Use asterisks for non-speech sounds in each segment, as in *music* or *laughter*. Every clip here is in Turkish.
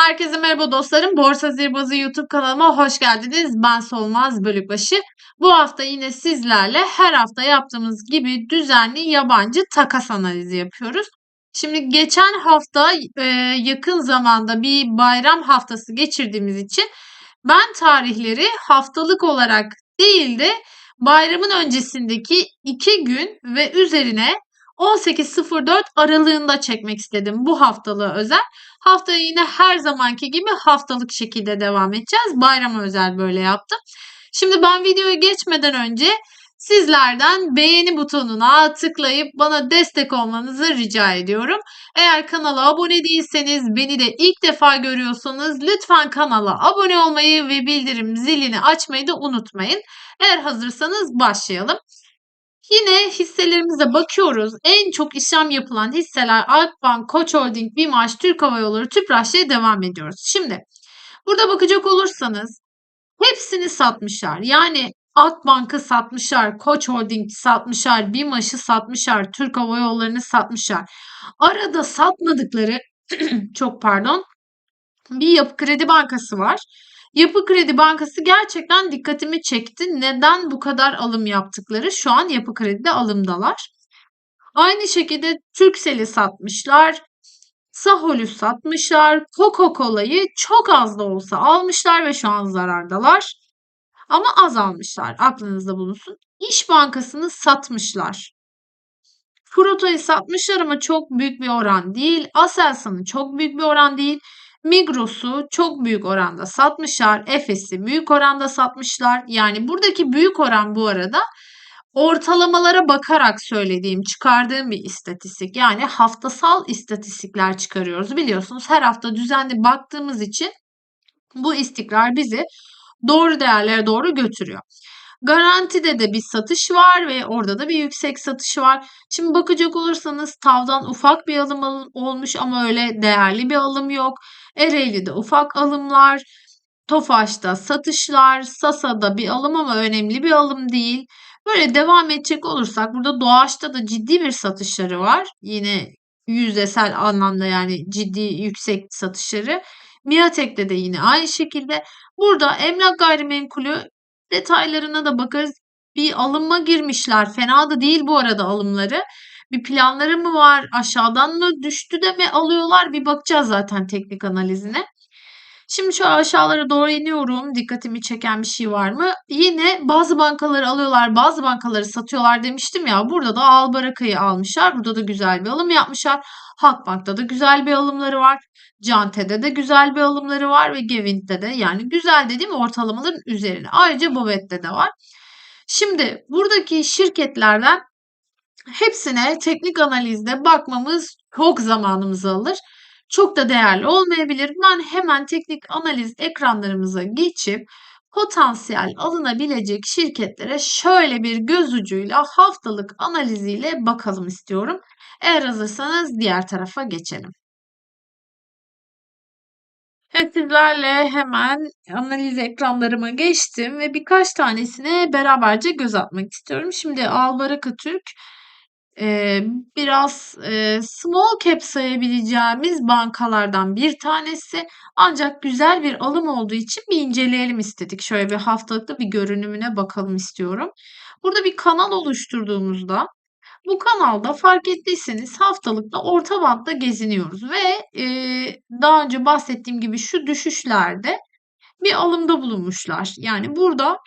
Herkese merhaba dostlarım. Borsa Zirbazı YouTube kanalıma hoş geldiniz. Ben Solmaz Bölükbaşı. Bu hafta yine sizlerle her hafta yaptığımız gibi düzenli yabancı takas analizi yapıyoruz. Şimdi geçen hafta e, yakın zamanda bir bayram haftası geçirdiğimiz için ben tarihleri haftalık olarak değil de bayramın öncesindeki iki gün ve üzerine 18.04 aralığında çekmek istedim bu haftalığı özel. Haftaya yine her zamanki gibi haftalık şekilde devam edeceğiz. Bayrama özel böyle yaptım. Şimdi ben videoya geçmeden önce sizlerden beğeni butonuna tıklayıp bana destek olmanızı rica ediyorum. Eğer kanala abone değilseniz, beni de ilk defa görüyorsanız lütfen kanala abone olmayı ve bildirim zilini açmayı da unutmayın. Eğer hazırsanız başlayalım. Yine hisselerimize bakıyoruz. En çok işlem yapılan hisseler Akbank, Koç Holding, BİMAŞ, Türk Hava Yolları, Tüpraş'la devam ediyoruz. Şimdi burada bakacak olursanız hepsini satmışlar. Yani Akbank'ı satmışlar, Koç Holding'i satmışlar, BİMAŞ'ı satmışlar, Türk Hava Yolları'nı satmışlar. Arada satmadıkları *clears throat* çok pardon bir yapı kredi bankası var. Yapı Kredi Bankası gerçekten dikkatimi çekti. Neden bu kadar alım yaptıkları? Şu an Yapı Kredi'de alımdalar. Aynı şekilde Turkcell'i satmışlar. Sahol'ü satmışlar. Coca-Cola'yı çok az da olsa almışlar ve şu an zarardalar. Ama az almışlar. Aklınızda bulunsun. İş Bankası'nı satmışlar. Fruto'yu satmışlar ama çok büyük bir oran değil. Aselsan'ı çok büyük bir oran değil. Migros'u çok büyük oranda satmışlar. Efes'i büyük oranda satmışlar. Yani buradaki büyük oran bu arada ortalamalara bakarak söylediğim, çıkardığım bir istatistik. Yani haftasal istatistikler çıkarıyoruz. Biliyorsunuz her hafta düzenli baktığımız için bu istikrar bizi doğru değerlere doğru götürüyor. Garantide de bir satış var ve orada da bir yüksek satış var. Şimdi bakacak olursanız Tav'dan ufak bir alım olmuş ama öyle değerli bir alım yok. Ereğli'de ufak alımlar, Tofaş'ta satışlar, Sasa'da bir alım ama önemli bir alım değil. Böyle devam edecek olursak burada Doğaç'ta da ciddi bir satışları var. Yine yüzdesel anlamda yani ciddi yüksek satışları. Miatek'te de yine aynı şekilde. Burada emlak gayrimenkulü detaylarına da bakarız. Bir alınma girmişler. Fena da değil bu arada alımları. Bir planları mı var? Aşağıdan mı düştü de mi alıyorlar? Bir bakacağız zaten teknik analizine. Şimdi şu aşağılara doğru iniyorum. Dikkatimi çeken bir şey var mı? Yine bazı bankaları alıyorlar, bazı bankaları satıyorlar demiştim ya. Burada da Albaraka'yı almışlar. Burada da güzel bir alım yapmışlar. Halkbank'ta da güzel bir alımları var. Cante'de de güzel bir alımları var ve Gevint'te de yani güzel dediğim ortalamaların üzerine. Ayrıca Bobet'te de var. Şimdi buradaki şirketlerden hepsine teknik analizde bakmamız çok zamanımızı alır. Çok da değerli olmayabilir. Ben hemen teknik analiz ekranlarımıza geçip potansiyel alınabilecek şirketlere şöyle bir göz ucuyla haftalık analiziyle bakalım istiyorum. Eğer hazırsanız diğer tarafa geçelim. Evet sizlerle hemen analiz ekranlarıma geçtim ve birkaç tanesine beraberce göz atmak istiyorum. Şimdi Albaraka Türk e, biraz e, small cap sayabileceğimiz bankalardan bir tanesi. Ancak güzel bir alım olduğu için bir inceleyelim istedik. Şöyle bir haftalıkta bir görünümüne bakalım istiyorum. Burada bir kanal oluşturduğumuzda bu kanalda fark ettiyseniz haftalıkta orta bantta geziniyoruz ve e, daha önce bahsettiğim gibi şu düşüşlerde bir alımda bulunmuşlar. Yani burada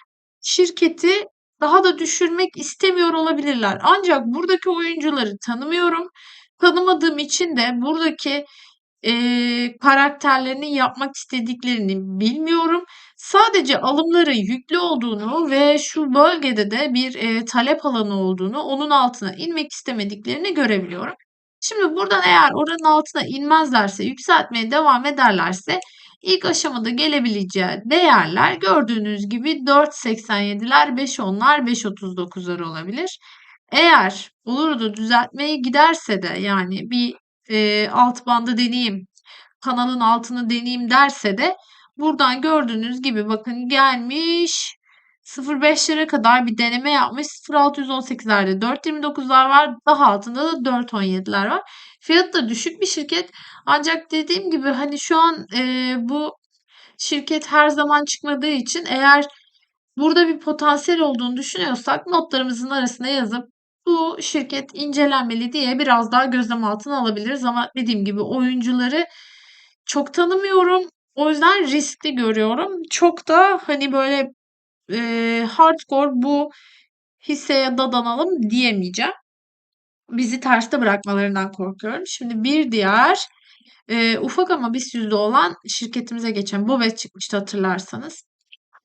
şirketi daha da düşürmek istemiyor olabilirler. Ancak buradaki oyuncuları tanımıyorum. Tanımadığım için de buradaki e, karakterlerini yapmak istediklerini bilmiyorum. Sadece alımların yüklü olduğunu ve şu bölgede de bir e, talep alanı olduğunu, onun altına inmek istemediklerini görebiliyorum. Şimdi buradan eğer oranın altına inmezlerse, yükseltmeye devam ederlerse ilk aşamada gelebileceği değerler gördüğünüz gibi 4.87'ler, 5.10'lar, 5.39'lar olabilir. Eğer olur da düzeltmeye giderse de yani bir e, alt bandı deneyeyim, kanalın altını deneyeyim derse de buradan gördüğünüz gibi bakın gelmiş 0.5'lere kadar bir deneme yapmış. 0.618'lerde 4.29'lar var. Daha altında da 4.17'ler var. Fiyatı da düşük bir şirket. Ancak dediğim gibi hani şu an e, bu şirket her zaman çıkmadığı için eğer burada bir potansiyel olduğunu düşünüyorsak notlarımızın arasına yazıp bu şirket incelenmeli diye biraz daha gözlem altına alabiliriz. Ama dediğim gibi oyuncuları çok tanımıyorum. O yüzden riskli görüyorum. Çok da hani böyle e, hardcore bu hisseye dadanalım diyemeyeceğim. Bizi terste bırakmalarından korkuyorum. Şimdi bir diğer e, ufak ama BIST yüzde olan şirketimize geçen Bobet çıkmıştı hatırlarsanız.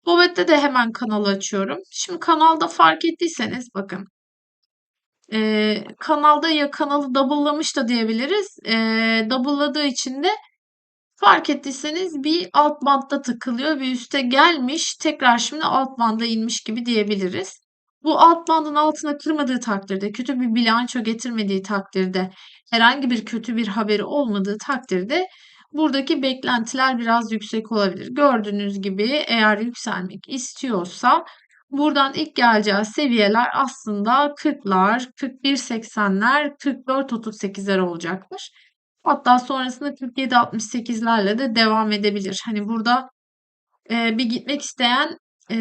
Bobet'te de hemen kanalı açıyorum. Şimdi kanalda fark ettiyseniz bakın. E, kanalda ya kanalı double'lamış da diyebiliriz. E, double'ladığı için de Fark ettiyseniz bir alt bantta takılıyor bir üste gelmiş. Tekrar şimdi alt banda inmiş gibi diyebiliriz. Bu alt bandın altına kırmadığı takdirde, kötü bir bilanço getirmediği takdirde, herhangi bir kötü bir haberi olmadığı takdirde buradaki beklentiler biraz yüksek olabilir. Gördüğünüz gibi eğer yükselmek istiyorsa buradan ilk geleceği seviyeler aslında 40'lar, 41.80'ler, 44.38'ler olacaktır. Hatta sonrasında 47-68'lerle de devam edebilir. Hani burada e, bir gitmek isteyen e,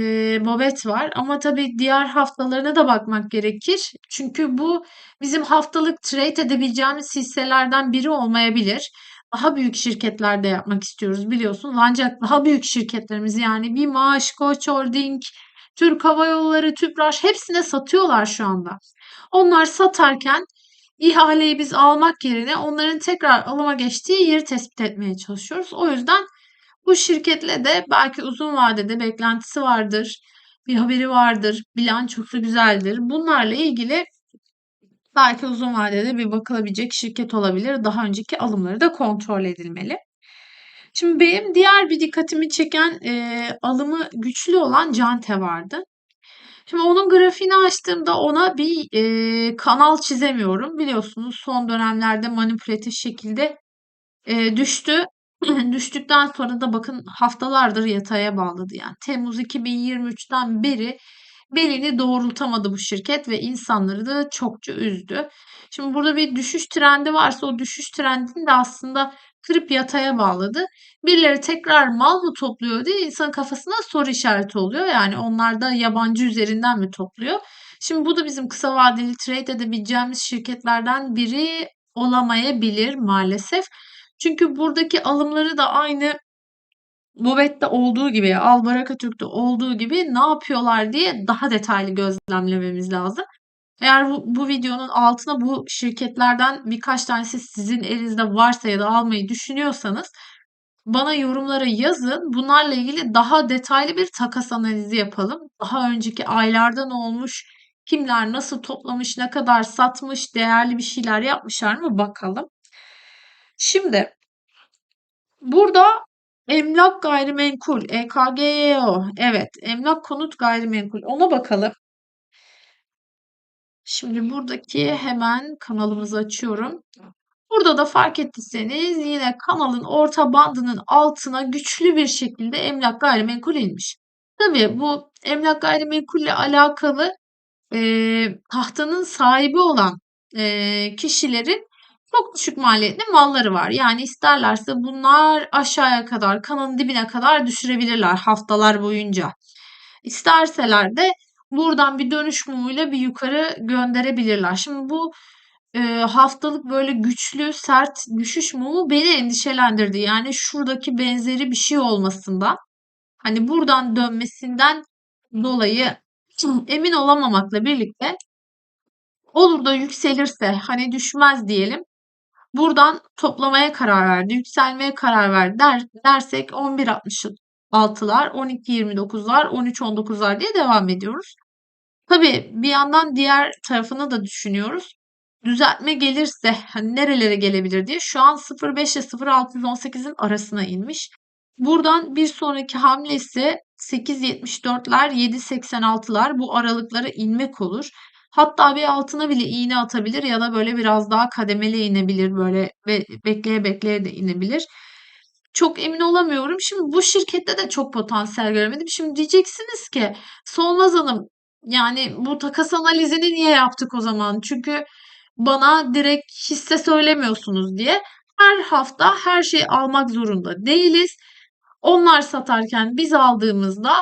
Bobet var. Ama tabii diğer haftalarına da bakmak gerekir. Çünkü bu bizim haftalık trade edebileceğimiz hisselerden biri olmayabilir. Daha büyük şirketlerde yapmak istiyoruz biliyorsunuz. Ancak daha büyük şirketlerimiz yani bir maaş, Koç Holding, Türk Hava Yolları, Tüpraş hepsine satıyorlar şu anda. Onlar satarken ihaleyi biz almak yerine onların tekrar alıma geçtiği yeri tespit etmeye çalışıyoruz. O yüzden bu şirketle de belki uzun vadede beklentisi vardır, bir haberi vardır, bilançosu güzeldir. Bunlarla ilgili belki uzun vadede bir bakılabilecek şirket olabilir. Daha önceki alımları da kontrol edilmeli. Şimdi benim diğer bir dikkatimi çeken e, alımı güçlü olan Cante vardı. Şimdi onun grafiğini açtığımda ona bir e, kanal çizemiyorum. Biliyorsunuz son dönemlerde manipülatif şekilde e, düştü. *clears throat* Düştükten sonra da bakın haftalardır yataya bağladı. Yani Temmuz 2023'ten beri belini doğrultamadı bu şirket ve insanları da çokça üzdü. Şimdi burada bir düşüş trendi varsa o düşüş trendini de aslında kırıp yataya bağladı. Birileri tekrar mal mı topluyor diye insan kafasına soru işareti oluyor. Yani onlar da yabancı üzerinden mi topluyor? Şimdi bu da bizim kısa vadeli trade edebileceğimiz şirketlerden biri olamayabilir maalesef. Çünkü buradaki alımları da aynı Bobet'te olduğu gibi, Albaraka Türk'te olduğu gibi ne yapıyorlar diye daha detaylı gözlemlememiz lazım. Eğer bu, bu videonun altına bu şirketlerden birkaç tanesi sizin elinizde varsa ya da almayı düşünüyorsanız bana yorumlara yazın. Bunlarla ilgili daha detaylı bir takas analizi yapalım. Daha önceki aylardan olmuş, kimler nasıl toplamış, ne kadar satmış, değerli bir şeyler yapmışlar mı bakalım. Şimdi burada emlak gayrimenkul, EKGO, evet emlak konut gayrimenkul ona bakalım. Şimdi buradaki hemen kanalımızı açıyorum. Burada da fark ettiyseniz yine kanalın orta bandının altına güçlü bir şekilde emlak gayrimenkul inmiş. Tabii bu emlak gayrimenkulle alakalı e, tahtanın sahibi olan e, kişilerin çok düşük maliyetli malları var. Yani isterlerse bunlar aşağıya kadar, kanalın dibine kadar düşürebilirler haftalar boyunca. İsterseler de buradan bir dönüş mumuyla bir yukarı gönderebilirler. Şimdi bu e, haftalık böyle güçlü sert düşüş mumu beni endişelendirdi. Yani şuradaki benzeri bir şey olmasından hani buradan dönmesinden dolayı *clears throat* emin olamamakla birlikte olur da yükselirse hani düşmez diyelim. Buradan toplamaya karar verdi, yükselmeye karar verdi der, dersek 11.66'lar, 12.29'lar, 13.19'lar diye devam ediyoruz. Tabii bir yandan diğer tarafını da düşünüyoruz. Düzeltme gelirse hani nerelere gelebilir diye şu an 0.5 ile 0.618'in arasına inmiş. Buradan bir sonraki hamlesi 8.74'ler 7.86'lar bu aralıklara inmek olur. Hatta bir altına bile iğne atabilir ya da böyle biraz daha kademeli inebilir böyle ve bekleye bekleye de inebilir. Çok emin olamıyorum. Şimdi bu şirkette de çok potansiyel göremedim. Şimdi diyeceksiniz ki Solmaz Hanım yani bu takas analizini niye yaptık o zaman? Çünkü bana direkt hisse söylemiyorsunuz diye. Her hafta her şeyi almak zorunda değiliz. Onlar satarken biz aldığımızda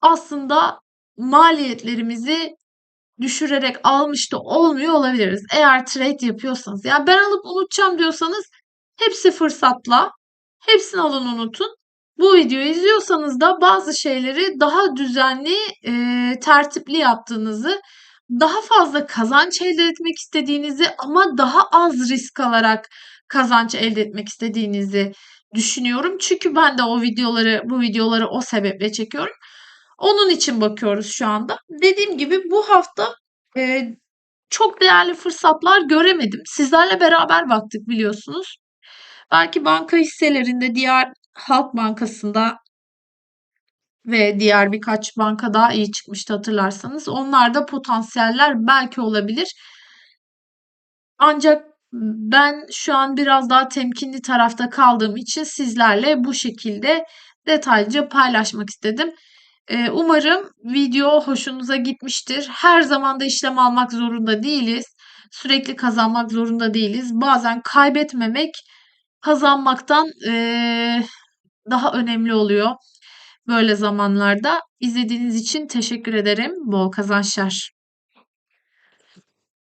aslında maliyetlerimizi düşürerek almış da olmuyor olabiliriz. Eğer trade yapıyorsanız. Yani ben alıp unutacağım diyorsanız hepsi fırsatla. Hepsini alın unutun. Bu videoyu izliyorsanız da bazı şeyleri daha düzenli, e, tertipli yaptığınızı, daha fazla kazanç elde etmek istediğinizi ama daha az risk alarak kazanç elde etmek istediğinizi düşünüyorum. Çünkü ben de o videoları, bu videoları o sebeple çekiyorum. Onun için bakıyoruz şu anda. Dediğim gibi bu hafta e, çok değerli fırsatlar göremedim. Sizlerle beraber baktık biliyorsunuz. Belki banka hisselerinde diğer Halk Bankası'nda ve diğer birkaç banka daha iyi çıkmıştı hatırlarsanız. Onlarda potansiyeller belki olabilir. Ancak ben şu an biraz daha temkinli tarafta kaldığım için sizlerle bu şekilde detaylıca paylaşmak istedim. Ee, umarım video hoşunuza gitmiştir. Her zaman da işlem almak zorunda değiliz. Sürekli kazanmak zorunda değiliz. Bazen kaybetmemek kazanmaktan eee, daha önemli oluyor böyle zamanlarda. İzlediğiniz için teşekkür ederim. Bol kazançlar.